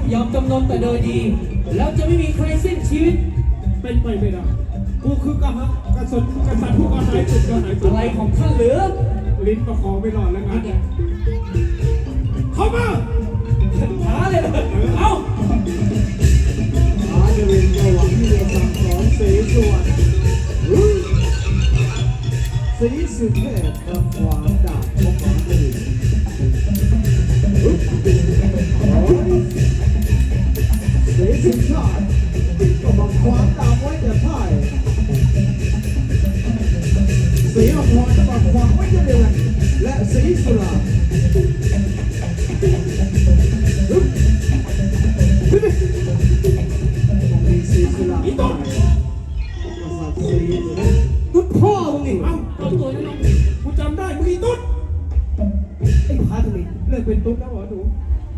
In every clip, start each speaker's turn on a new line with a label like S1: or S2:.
S1: ต้องยอมจำนนแต่โดยดี แล้วจะไม่มีใครสิ้นชีวิต
S2: เป็นไปไม่ได้กูคือกษัตริย์กษัตริย์กษัตริย์ผู้กระหายสุดกระหายสุด
S1: อะไรของท่านเหลือ
S2: ลิ้นประคองไม่รอดแล้วงั้นเข้ามา
S1: ช้าเลยเอ้า
S2: อาเดวินก็หวังที่จะสั่งสอนสีส่วนสีสุเทพทำความ ก็บังความดาบไว้แต่พ่ายสีอภรก็บังความไว้แต่เดือนและสีสุรามีสีสุราอีต้นกษัตริย์สีตุ๊ดพ่อมึงนี่เอ้า
S1: เอาตัวนี้น้อง
S2: กูจำได้มึงอีตุ๊ด
S3: ไอ้พาทวี
S2: เลิกเป็นตุ๊ดแล้วเหรอหนู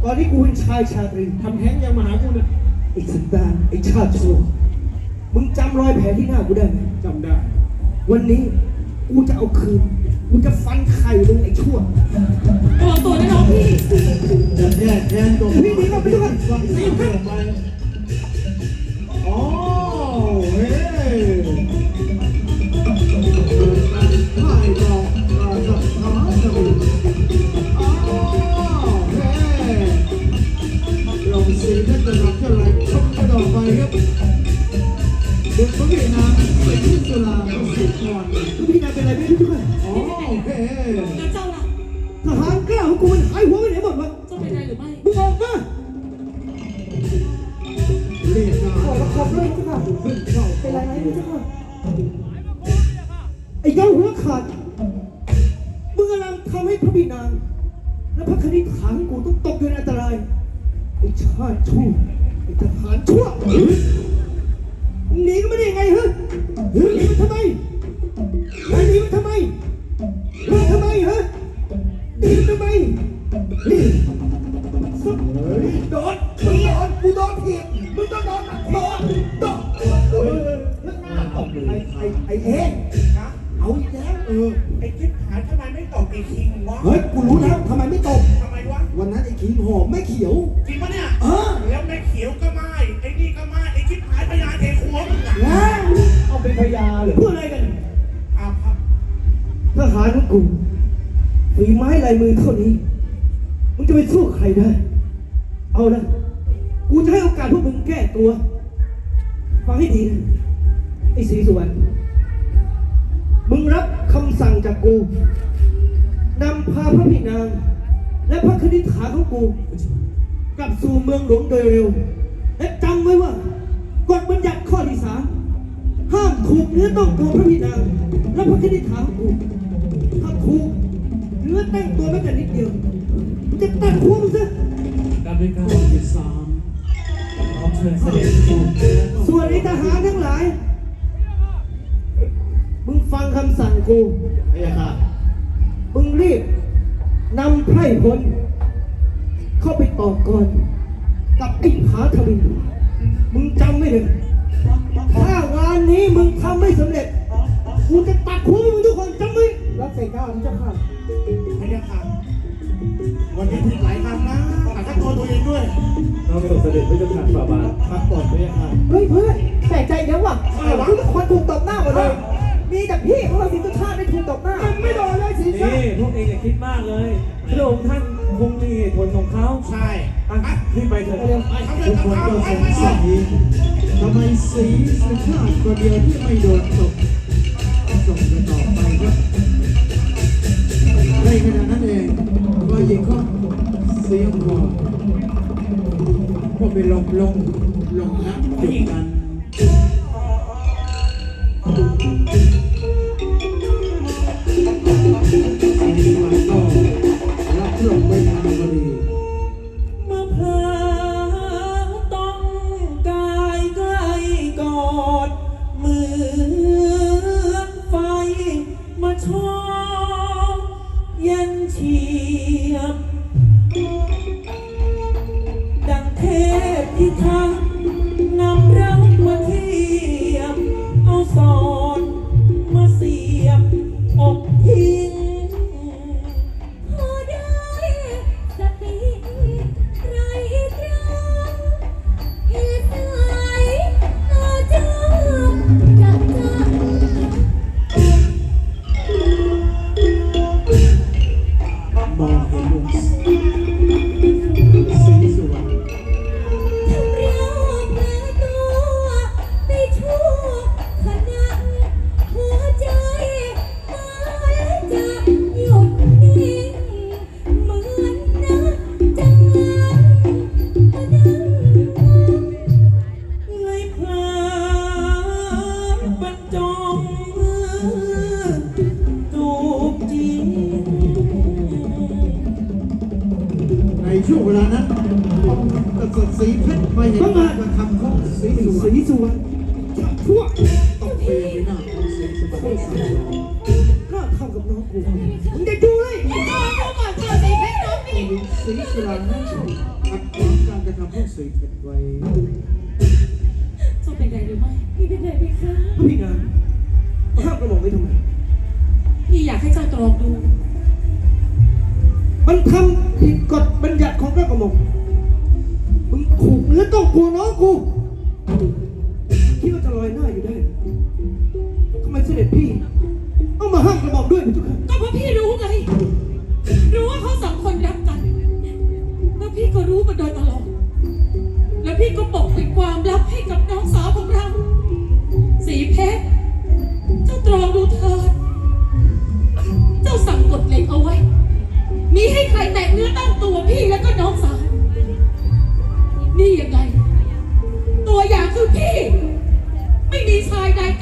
S3: ตอนนี้กูเป็นชายชาตรี
S2: ทำแท้งยังมาหากูเนี่ย
S3: ไอ้สันดานไอ้ชาติชั่ว มึงจำรอยแผลที่หน้ากูได้ไหม
S2: จำได้
S3: วันนี้กูจะเอาคืน กูจะฟันไข่มึงไอ้ชั่ว
S1: เอาตัวนี้น้องพี่
S2: จะแยกแทนตัว
S3: พี่ดีมากพี่ด้วย
S2: ฟังเสียงเข้าไป เล
S3: ย
S1: จ้ะ
S3: ค่ะ
S2: ขึ้นเข้า
S3: เป็นไรไหมจ้ะค่ะไอ้เจ้าหัวขาดมึงกำลังทำให้พระบิดาและพระคณิษฐาของกูต้องตกอยู่ในอันตรายไอ้ชาติชั่วไอ้ทหารชั่วหนีก็ไม่ได้ยังไงฮะหนีมันทำไมหนีมันทำไมหนีทำไมฮะหนีมันทำไมนี่สุด
S2: โดนโดนกูโดนถีบมึงต้องโดนโดนโดน
S3: ไอ้ไอ้ไอ้เอ๊ะ
S4: นะ
S3: เอาอีกแล้ว
S4: เออไอ้คิดหายทำไมไม่ตอบไอ้คิงวะ
S3: เฮ้ยกูรู้แล้วทำไมไม่ตบ
S4: ทำไมวะ
S3: วันนั้นไอ้ขิงหอมไม่เขียว
S4: จริงปะเนี่ย
S3: เออ
S4: แล้วแม่เขียวก็ไม่ไอ้นี่ก็ไม่ไอ้คิดหายพญาเทขัวมึงอะ
S3: ว้าว
S2: เอาเป็นพยาเลย
S3: พูดอะไรกัน
S4: อาพับ
S3: ทหารของกูฝีไม้ลายมือเท่านี้ มึงจะไปสู้ใครได้ เอาละกูจะให้โอกาสพวกมึงแก้ตัว ฟังให้ดีนะ ไอ้ศรีสุวรรณมึงรับคำสั่งจากกูนำพาพระพี่นาง และพระคณิษฐาของกูกลับสู่เมืองหลวงโดยเร็ว และจำไว้ว่ากฎบัญญัติข้อที่สามห้ามถูกเนื้อต้องตัวพระพี่นาง และพระคณิษฐาของกูถ้าถูกเนื้อแต่งตัวแม้แต่นิดเดียวกูจะตัดหัวมึงซะ
S1: การบริการ
S2: ที่สาม
S1: ขอเชิญเสด็จสู่
S3: ส่วนไอ้ทหารทั้งหลายมึง ฟังคำสั่งกูไอ้ค่ะมึงรีบนำไพร่พลเข้าไปต่อกรกับไอ้ผาทวินมึงจำไม่เลยถ้างานนี้มึงทำไม่สำเร็จกูจะตัดหัวมึงทุกคนจำไว้รับใส่ก้าวนี่เจ้าค่ะ
S4: พญาค่ะวันนี้ผิดหลายคำนะตัดตัวตัวเองด้วย
S2: เราส่งเสด็จพระเจ้าค่ะฝ่าบาทพักก่อนพยาค่ะ
S3: เฮ้ยเพื่อนแปลกใจแล้วว่ะทุกคนถูกตบหน้าหมดเลย มีแต่พี่ของเราสิทุกชาติไม่ถูกตบหน้าไม่โดนเลยสิ
S1: นี่พวกเองอย่าคิดมากเลยพระองค์ท่านคงมีเหตุผลของเขา
S4: ใช่
S1: อะรีบไปเถอะ
S4: ไปทำเลย
S2: ทุก
S4: ทำ
S2: คน
S4: เอา
S2: ก็
S4: ไป
S2: สง
S4: ไปไป
S2: สัยทำไมสีสุชาติคนเดียวที่ไม่โดนตกส่งกันต่อไปครับในขณะนั้นเองฝ่ายหญิงก็เสียงคอก็ไปลงลงลงนักจุดกัน
S1: ยบดังเทพที่ทัก
S2: ก็มากระทำของสีสุวรร
S3: สี
S2: ณ
S3: สุวรรณพวก
S2: ต้องเปย์ไปหน้าของสีสุวรรณสาม
S3: กล้ากับน้องกูมึงจะดูเลย
S5: ก่อนดูก่อนเธอสีเพชรน้องนี่
S2: สีสุวรรณนั้นขัดขวางการกระทำของสีเพชรไว้
S5: จะเป็นไรหรือไม่พี่เป็นไรไหมคะ
S3: พี่นาง อ
S5: ยู่
S3: ได้ทำไมเสด็จพี่ต้องมาห้ามกระบอกด้วยพระเจ้าค่ะ
S5: ก็เพราะพี่รู้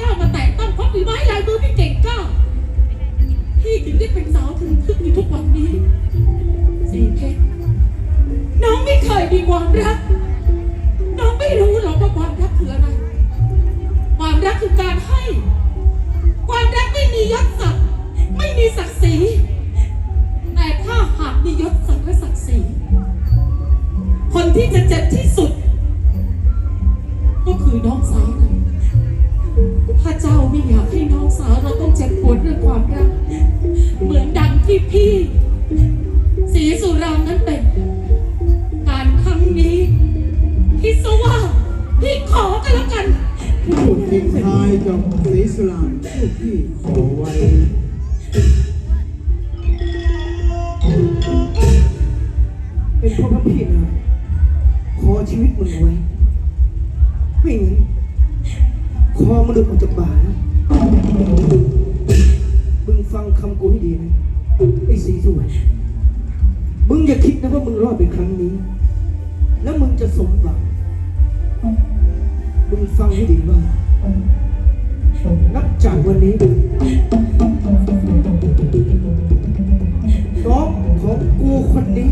S5: กล้ามาแตะต้องเพราะฝีไม้ลายมือพี่เก่งกล้าพี่ถึงได้เป็นสาวถึงพึ่งอยู่ทุกวันนี้สีเพชรน้องไม่เคยมีความรัก น้องไม่รู้หรอกว่าความรักคืออะไร ความรักคือการให้ ไอ้สีสว
S2: ย
S3: มึงอย่าคิดนะว่ามึงรอดไปครั้งนี้ แล้วมึงจะสมหวัง มึงฟังให้ดีว่า นับจากวันนี้น้องของกูคนนี้